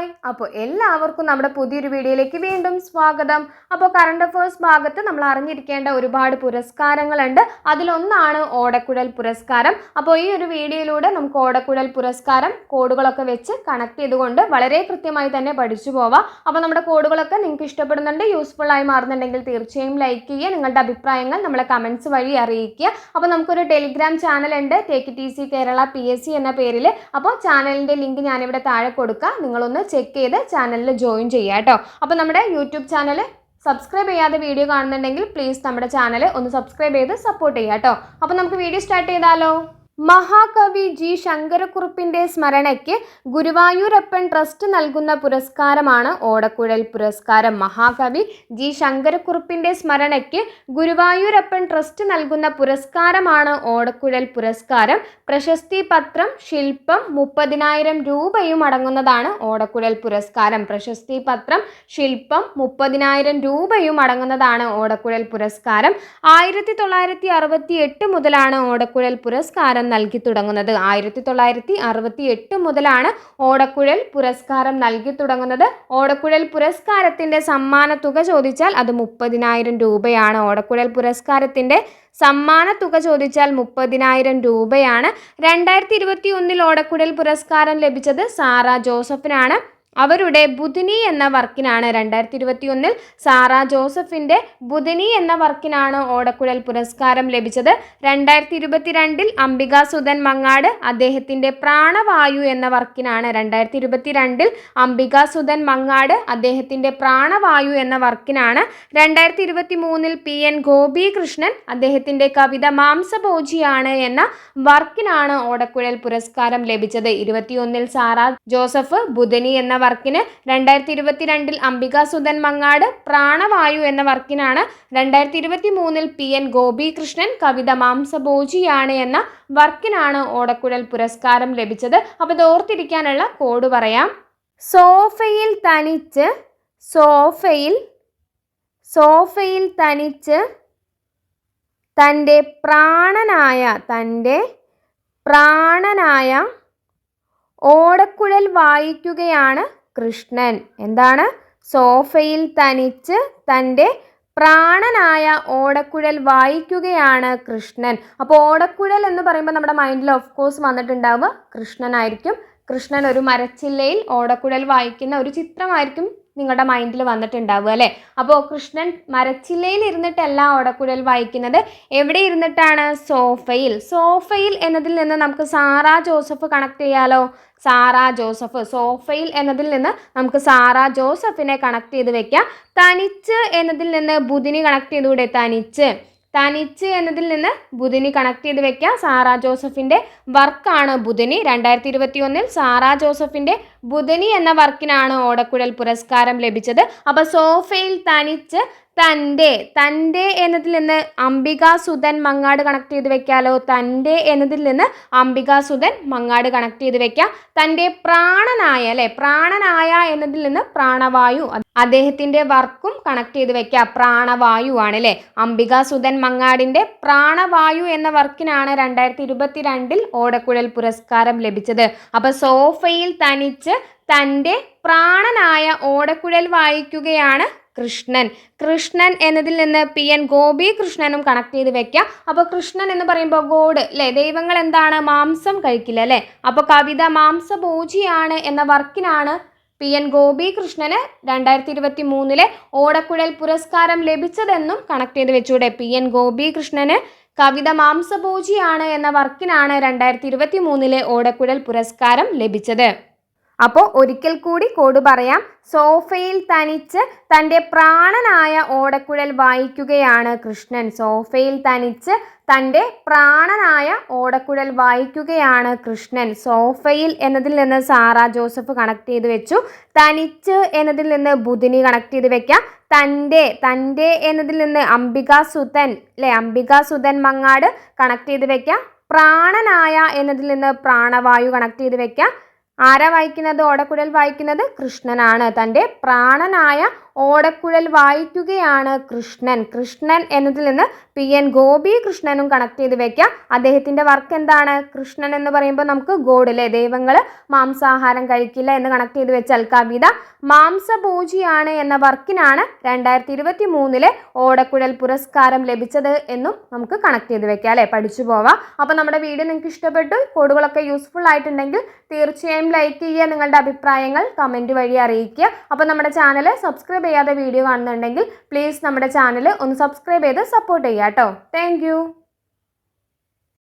Hi. അപ്പോൾ എല്ലാവർക്കും നമ്മുടെ പുതിയൊരു വീഡിയോയിലേക്ക് വീണ്ടും സ്വാഗതം. അപ്പോൾ കറണ്ട് അഫേഴ്സ് ഭാഗത്ത് നമ്മൾ അറിഞ്ഞിരിക്കേണ്ട ഒരുപാട് പുരസ്കാരങ്ങളുണ്ട്. അതിലൊന്നാണ് ഓടക്കുഴൽ പുരസ്കാരം. അപ്പോൾ ഈ ഒരു വീഡിയോയിലൂടെ നമുക്ക് ഓടക്കുഴൽ പുരസ്കാരം കോഡുകളൊക്കെ വെച്ച് കണക്ട് ചെയ്തുകൊണ്ട് വളരെ കൃത്യമായി തന്നെ പഠിച്ചു പോവാം. അപ്പോൾ നമ്മുടെ കോഡുകളൊക്കെ നിങ്ങൾക്ക് ഇഷ്ടപ്പെടുന്നുണ്ട് യൂസ്ഫുൾ ആയി മാറുന്നുണ്ടെങ്കിൽ തീർച്ചയായും ലൈക്ക് ചെയ്യുക നിങ്ങളുടെ അഭിപ്രായങ്ങൾ നമ്മളെ കമൻസ് വഴി അറിയിക്കുക. അപ്പോൾ നമുക്കൊരു ടെലിഗ്രാം ചാനൽ ഉണ്ട് take T C Kerala P S C എന്ന പേരിൽ അപ്പോൾ ചാനലിന്റെ ലിങ്ക് ഞാനിവിടെ താഴെ കൊടുക്കാം. നിങ്ങളൊന്ന് ചെക്ക് ചെയ്ത് ചാനലിൽ ജോയിൻ ചെയ്യുക കേട്ടോ അപ്പോൾ നമ്മുടെ യൂട്യൂബ് ചാനൽ സബ്സ്ക്രൈബ് ചെയ്യാതെ വീഡിയോ കാണുന്നുണ്ടെങ്കിൽ പ്ലീസ് നമ്മുടെ ചാനൽ ഒന്ന് സബ്സ്ക്രൈബ് ചെയ്ത് സപ്പോർട്ട് ചെയ്യുക കേട്ടോ അപ്പോൾ നമുക്ക് വീഡിയോ സ്റ്റാർട്ട് ചെയ്താലോ? മഹാകവി ജി ശങ്കരക്കുറുപ്പിന്റെ സ്മരണയ്ക്ക് ഗുരുവായൂരപ്പൻ ട്രസ്റ്റ് നൽകുന്ന പുരസ്കാരമാണ് ഓടക്കുഴൽ പുരസ്കാരം. മഹാകവി ജി ശങ്കരക്കുറുപ്പിന്റെ സ്മരണയ്ക്ക് ഗുരുവായൂരപ്പൻ ട്രസ്റ്റ് നൽകുന്ന പുരസ്കാരമാണ് ഓടക്കുഴൽ പുരസ്കാരം. പ്രശസ്തി പത്രം ശില്പം മുപ്പതിനായിരം രൂപയും അടങ്ങുന്നതാണ് ഓടക്കുഴൽ പുരസ്കാരം. പ്രശസ്തി പത്രം ശില്പം മുപ്പതിനായിരം രൂപയും അടങ്ങുന്നതാണ് ഓടക്കുഴൽ പുരസ്കാരം. ആയിരത്തി തൊള്ളായിരത്തി അറുപത്തി എട്ട് മുതലാണ് ഓടക്കുഴൽ പുരസ്കാരം നൽകി തുടങ്ങുന്നത് ആയിരത്തി തൊള്ളായിരത്തി അറുപത്തി എട്ട് മുതലാണ് ഓടക്കുഴൽ പുരസ്കാരം നൽകി തുടങ്ങുന്നത് ഓടക്കുഴൽ പുരസ്കാരത്തിന്റെ സമ്മാന തുക ചോദിച്ചാൽ അത് മുപ്പതിനായിരം രൂപയാണ്. ഓടക്കുഴൽ പുരസ്കാരത്തിന്റെ സമ്മാന തുക ചോദിച്ചാൽ മുപ്പതിനായിരം രൂപയാണ്. രണ്ടായിരത്തി ഇരുപത്തി ഒന്നിൽ ഓടക്കുഴൽ പുരസ്കാരം ലഭിച്ചത് സാറ ജോസഫിനാണ്. അവരുടെ ബുധിനി എന്ന വർക്കിനാണ് രണ്ടായിരത്തി ഇരുപത്തി ഒന്നിൽ സാറ ജോസഫിന്റെ ബുധിനി എന്ന വർക്കിനാണ് ഓടക്കുഴൽ പുരസ്കാരം ലഭിച്ചത്. രണ്ടായിരത്തി ഇരുപത്തിരണ്ടിൽ അംബിക സുധൻ മങ്ങാട് അദ്ദേഹത്തിന്റെ പ്രാണവായു എന്ന വർക്കിനാണ് രണ്ടായിരത്തി ഇരുപത്തിരണ്ടിൽ അംബിക സുധൻ മങ്ങാട് അദ്ദേഹത്തിന്റെ പ്രാണവായു എന്ന വർക്കിനാണ്. രണ്ടായിരത്തി ഇരുപത്തി മൂന്നിൽ പി എൻ ഗോപികൃഷ്ണൻ അദ്ദേഹത്തിന്റെ കവിത മാംസഭോജിയാണ് എന്ന വർക്കിനാണ് ഓടക്കുഴൽ പുരസ്കാരം ലഭിച്ചത്. ഇരുപത്തിയൊന്നിൽ സാറ ജോസഫ് ബുധനി എന്ന വർക്കിന് രണ്ടായിരത്തി ഇരുപത്തി രണ്ടിൽ അംബിക സുധൻ മങ്ങാട് പ്രാണവായു എന്ന വർക്കിനാണ് രണ്ടായിരത്തി ഇരുപത്തി മൂന്നിൽ പി എൻ ഗോപികൃഷ്ണൻ കവിത മാംസഭോജിയാണ് എന്ന വർക്കിനാണ് ഓടക്കുഴൽ പുരസ്കാരം ലഭിച്ചത്. അപ്പോൾ ഇത് ഓർത്തിരിക്കാനുള്ള കോഡ് പറയാം. സോഫയിൽ തനിച്ച് സോഫയിൽ സോഫയിൽ തനിച്ച് തന്റെ പ്രാണനായ തന്റെ പ്രാണനായ ഓടക്കുഴൽ വായിക്കുകയാണ് കൃഷ്ണൻ. എന്താണ്? സോഫയിൽ തനിച്ച് തന്റെ പ്രാണനായ ഓടക്കുഴൽ വായിക്കുകയാണ് കൃഷ്ണൻ. അപ്പോൾ ഓടക്കുഴൽ എന്ന് പറയുമ്പോൾ നമ്മുടെ മൈൻഡിൽ ഓഫ് കോഴ്സ് വന്നിട്ടുണ്ടാവുക കൃഷ്ണനായിരിക്കും. കൃഷ്ണൻ ഒരു മരച്ചില്ലയിൽ ഓടക്കുഴൽ വായിക്കുന്ന ഒരു ചിത്രമായിരിക്കും നിങ്ങളുടെ മൈൻഡിൽ വന്നിട്ടുണ്ടാവുക അല്ലേ? അപ്പോൾ കൃഷ്ണൻ മരച്ചില്ലയിൽ ഇരുന്നിട്ടല്ല ഓടക്കുഴൽ വായിക്കുന്നത്. എവിടെ ഇരുന്നിട്ടാണ്? സോഫയിൽ. സോഫയിൽ എന്നതിൽ നിന്ന് നമുക്ക് സാറാ ജോസഫ് കണക്ട് ചെയ്യാലോ? സാറാ ജോസഫ്. സോഫയിൽ എന്നതിൽ നിന്ന് നമുക്ക് സാറാ ജോസഫിനെ കണക്ട് ചെയ്ത് വെക്കാം. തനിച്ച് എന്നതിൽ നിന്ന് ബുധിനി കണക്ട് ചെയ്തുകൂടെ? തനിച്ച്. തനിച്ച് എന്നതിൽ നിന്ന് ബുധിനി കണക്ട് ചെയ്ത് വെക്കാം. സാറാ ജോസഫിന്റെ വർക്കാണ് ബുധനി. രണ്ടായിരത്തി ഇരുപത്തി ഒന്നിൽ സാറാ ജോസഫിന്റെ ബുധനി എന്ന വർക്കിനാണ് ഓടക്കുഴൽ പുരസ്കാരം ലഭിച്ചത്. അപ്പോൾ സോഫയിൽ തനിച്ച് തന്റെ തന്റെ എന്നതിൽ നിന്ന് അംബിക സുധൻ മങ്ങാട് കണക്ട് ചെയ്ത് വെക്കാലോ? തന്റെ എന്നതിൽ നിന്ന് അംബിക സുധൻ മങ്ങാട് കണക്ട് ചെയ്ത് വെക്കാം. തന്റെ പ്രാണനായ അല്ലെ? പ്രാണനായ എന്നതിൽ നിന്ന് പ്രാണവായു അദ്ദേഹത്തിന്റെ വർക്കും കണക്ട് ചെയ്ത് വെക്കാം. പ്രാണവായു ആണ് അല്ലേ? അംബിക സുധൻ മങ്ങാടിന്റെ പ്രാണവായു എന്ന വർക്കിനാണ് രണ്ടായിരത്തി ഇരുപത്തി രണ്ടിൽ ഓടക്കുഴൽ പുരസ്കാരം ലഭിച്ചത്. അപ്പോൾ സോഫയിൽ തനിച്ച് തന്റെ പ്രാണനായ ഓടക്കുഴൽ വായിക്കുകയാണ് കൃഷ്ണൻ. കൃഷ്ണൻ എന്നതിൽ നിന്ന് പി എൻ ഗോപി കൃഷ്ണനും കണക്ട് ചെയ്ത് വെക്കാം. അപ്പോൾ കൃഷ്ണൻ എന്ന് പറയുമ്പോൾ ഗോഡ് അല്ലേ ദൈവങ്ങൾ എന്താണ്? മാംസം കഴിക്കില്ല അല്ലേ അപ്പോൾ കവിത മാംസഭോജിയാണ് എന്ന വർക്കിനാണ് പി എൻ ഗോപി കൃഷ്ണന് രണ്ടായിരത്തി ഇരുപത്തി മൂന്നിലെ ഓടക്കുഴൽ പുരസ്കാരം ലഭിച്ചതെന്നും കണക്ട് ചെയ്ത് വെച്ചൂടെ. പി എൻ ഗോപി കൃഷ്ണന് കവിത മാംസഭോജിയാണ് എന്ന വർക്കിനാണ് രണ്ടായിരത്തി ഇരുപത്തി മൂന്നിലെ ഓടക്കുഴൽ പുരസ്കാരം ലഭിച്ചത്. അപ്പോൾ ഒരിക്കൽ കൂടി കോഡ് പറയാം. സോഫയിൽ തനിച്ച് തന്റെ പ്രാണനായ ഓടക്കുഴൽ വായിക്കുകയാണ് കൃഷ്ണൻ. സോഫയിൽ തനിച്ച് തന്റെ പ്രാണനായ ഓടക്കുഴൽ വായിക്കുകയാണ് കൃഷ്ണൻ. സോഫയിൽ എന്നതിൽ നിന്ന് സാറ ജോസഫ് കണക്ട് ചെയ്ത് വെച്ചു. തനിച്ച് എന്നതിൽ നിന്ന് ബുധിനി കണക്ട് ചെയ്ത് വെക്കാം. തന്റെ തന്റെ എന്നതിൽ നിന്ന് അംബിക സുതൻ അല്ലെ അംബിക സുതൻ മങ്ങാട് കണക്ട് ചെയ്ത് വെക്കാം. പ്രാണനായ എന്നതിൽ നിന്ന് പ്രാണവായു കണക്ട് ചെയ്ത് വെക്കാം. ആരാ വായിക്കുന്നത്? ഓടക്കുഴൽ വായിക്കുന്നത് കൃഷ്ണനാണ്. തന്റെ പ്രാണനായ ഓടക്കുഴൽ വായിക്കുകയാണ് കൃഷ്ണൻ. കൃഷ്ണൻ എന്നതിൽ നിന്ന് പി എൻ ഗോപി കൃഷ്ണനും കണക്ട് ചെയ്ത് വെക്കാം. അദ്ദേഹത്തിന്റെ വർക്ക് എന്താണ്? കൃഷ്ണൻ എന്ന് പറയുമ്പോൾ നമുക്ക് ഗോഡിലെ ദൈവങ്ങൾ മാംസാഹാരം കഴിക്കില്ല എന്ന് കണക്ട് ചെയ്ത് വെച്ചാൽ കവിത മാംസഭോജിയാണ് എന്ന വർക്കിനാണ് രണ്ടായിരത്തി ഇരുപത്തി മൂന്നിലെ ഓടക്കുഴൽ പുരസ്കാരം ലഭിച്ചത് എന്നും നമുക്ക് കണക്ട് ചെയ്ത് വെക്കാം അല്ലേ? പഠിച്ചു പോവാം. അപ്പോൾ നമ്മുടെ വീഡിയോ നിങ്ങൾക്ക് ഇഷ്ടപ്പെട്ടു. കോഡുകളൊക്കെ യൂസ്ഫുൾ ആയിട്ടുണ്ടെങ്കിൽ തീർച്ചയായും ലൈക്ക് ചെയ്യുക. നിങ്ങളുടെ അഭിപ്രായങ്ങൾ കമന്റ് വഴി അറിയിക്കുക. അപ്പോൾ നമ്മുടെ ചാനൽ സബ്സ്ക്രൈബ് ചെയ്യാതെ വീഡിയോ കാണുന്നുണ്ടെങ്കിൽ പ്ലീസ് നമ്മുടെ ചാനൽ ഒന്ന് സബ്സ്ക്രൈബ് ചെയ്ത് സപ്പോർട്ട് ചെയ്യാട്ടോ കേട്ടോ.